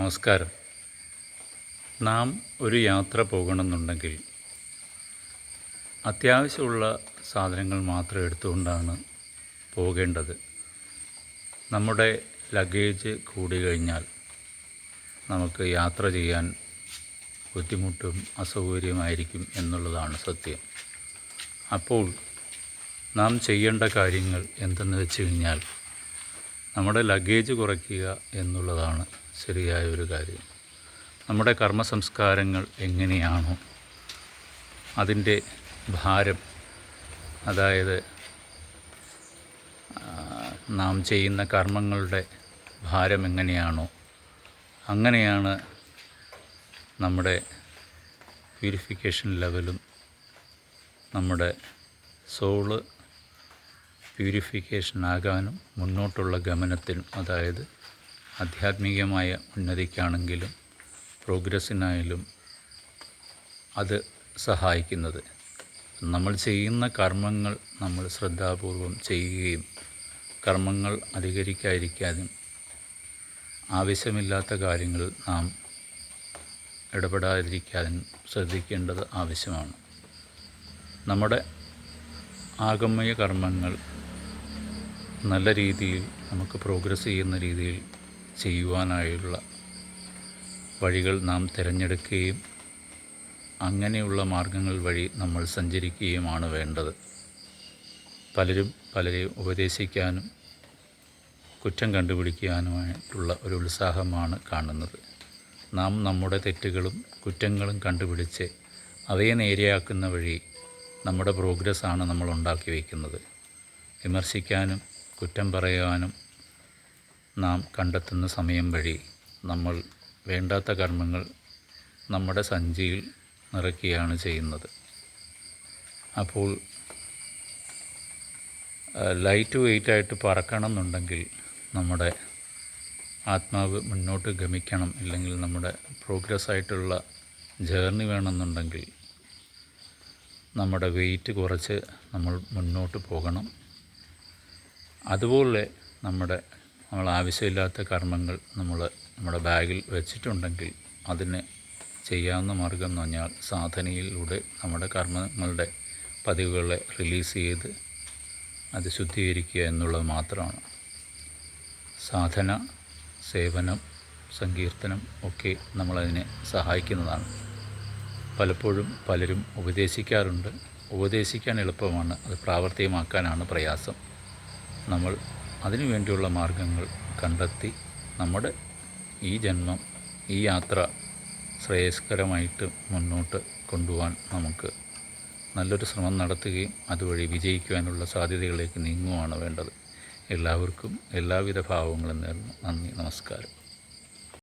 നമസ്കാരം. നാം ഒരു യാത്ര പോകണമെന്നുണ്ടെങ്കിൽ അത്യാവശ്യമുള്ള സാധനങ്ങൾ മാത്രം എടുത്തുകൊണ്ടാണ് പോകേണ്ടത്. നമ്മുടെ ലഗേജ് കൂടി കഴിഞ്ഞാൽ നമുക്ക് യാത്ര ചെയ്യാൻ ബുദ്ധിമുട്ടും അസൗകര്യമായിരിക്കും എന്നുള്ളതാണ് സത്യം. അപ്പോൾ നാം ചെയ്യേണ്ട കാര്യങ്ങൾ എന്തെന്ന് വെച്ച് കഴിഞ്ഞാൽ നമ്മുടെ ലഗേജ് കുറയ്ക്കുക എന്നുള്ളതാണ്. ശരിയായ ഒരു കാര്യം. നമ്മുടെ കർമ്മ സംസ്കാരങ്ങൾ എങ്ങനെയാണോ അതിന്റെ ഭാരം അതായത് നാം ചെയ്യുന്ന കർമ്മങ്ങളുടെ ഭാരം എങ്ങനെയാണോ അങ്ങനെയാണ് നമ്മുടെ പ്യൂരിഫിക്കേഷൻ ലെവലും നമ്മുടെ സോൾ പ്യൂരിഫിക്കേഷൻ ആകാനും മുന്നോട്ടുള്ള ഗമനത്തിനും അതായത് ആധ്യാത്മികമായ ഉന്നതിക്കാണെങ്കിലും പ്രോഗ്രസ്സിനായാലും അത് സഹായിക്കുന്നത്. നമ്മൾ ചെയ്യുന്ന കർമ്മങ്ങൾ നമ്മൾ ശ്രദ്ധാപൂർവം ചെയ്യുകയും കർമ്മങ്ങൾ അധികരിക്കാതിരിക്കാനും ആവശ്യമില്ലാത്ത കാര്യങ്ങൾ നാം ഇടപെടാതിരിക്കാനും ശ്രദ്ധിക്കേണ്ടത് ആവശ്യമാണ്. നമ്മുടെ ആഗമ്യ കർമ്മങ്ങൾ നല്ല രീതിയിൽ നമുക്ക് പ്രോഗ്രസ് ചെയ്യുന്ന രീതിയിൽ ചെയ്യുവാനായുള്ള വഴികൾ നാം തിരഞ്ഞെടുക്കുകയും അങ്ങനെയുള്ള മാർഗങ്ങൾ വഴി നമ്മൾ സഞ്ചരിക്കുകയുമാണ് വേണ്ടത്. പലരും പലരെയും ഉപദേശിക്കാനും കുറ്റം കണ്ടുപിടിക്കാനുമായിട്ടുള്ള ഒരു ഉത്സാഹമാണ് കാണുന്നത്. നാം നമ്മുടെ തെറ്റുകളും കുറ്റങ്ങളും കണ്ടുപിടിച്ച് അവയെ നേരെയാക്കുന്ന വഴി നമ്മുടെ പ്രോഗ്രസ്സാണ് നമ്മൾ ഉണ്ടാക്കി വയ്ക്കുന്നത്. വിമർശിക്കാനും കുറ്റം പറയാനും നാം കണ്ടെത്തുന്ന സമയം വഴി നമ്മൾ വേണ്ടാത്ത കർമ്മങ്ങൾ നമ്മുടെ സഞ്ചിയിൽ നിറയ്ക്കുകയാണ് ചെയ്യുന്നത്. അപ്പോൾ ലൈറ്റ് വെയിറ്റ് ആയിട്ട് പറക്കണം എന്നുണ്ടെങ്കിൽ നമ്മുടെ ആത്മാവ് മുന്നോട്ട് ഗമിക്കണം. ഇല്ലെങ്കിൽ നമ്മുടെ പ്രോഗ്രസ് ആയിട്ടുള്ള ജേർണി വേണമെന്നുണ്ടെങ്കിൽ നമ്മുടെ വെയിറ്റ് കുറച്ച് നമ്മൾ മുന്നോട്ട് പോകണം. അതുപോലെ നമ്മുടെ നമ്മൾ ആവശ്യമില്ലാത്ത കർമ്മങ്ങൾ നമ്മൾ നമ്മുടെ ബാഗിൽ വെച്ചിട്ടുണ്ടെങ്കിൽ അതിന് ചെയ്യാവുന്ന മാർഗം എന്ന് പറഞ്ഞാൽ സാധനയിലൂടെ നമ്മുടെ കർമ്മങ്ങളുടെ പതിവുകളെ റിലീസ് ചെയ്ത് അത് ശുദ്ധീകരിക്കുക എന്നുള്ളത് മാത്രമാണ്. സാധന സേവനം സങ്കീർത്തനം ഒക്കെ നമ്മളതിനെ സഹായിക്കുന്നതാണ്. പലപ്പോഴും പലരും ഉപദേശിക്കാറുണ്ട്. ഉപദേശിക്കാൻ എളുപ്പമാണ്. അത് പ്രാവർത്തികമാക്കാനാണ് പ്രയാസം. നമ്മൾ അതിനു വേണ്ടിയുള്ള മാർഗങ്ങൾ കണ്ടെത്തി നമ്മുടെ ഈ ജന്മം ഈ യാത്ര ശ്രേയസ്കരമായിട്ട് മുന്നോട്ട് കൊണ്ടുപോകാൻ നമുക്ക് നല്ലൊരു ശ്രമം നടത്തുകയും അതുവഴി വിജയിക്കുവാനുള്ള സാധ്യതകളിലേക്ക് നീങ്ങുകയാണ് വേണ്ടത്. എല്ലാവർക്കും എല്ലാവിധ ഭാവങ്ങളും നേർന്നു. നന്ദി നമസ്കാരം.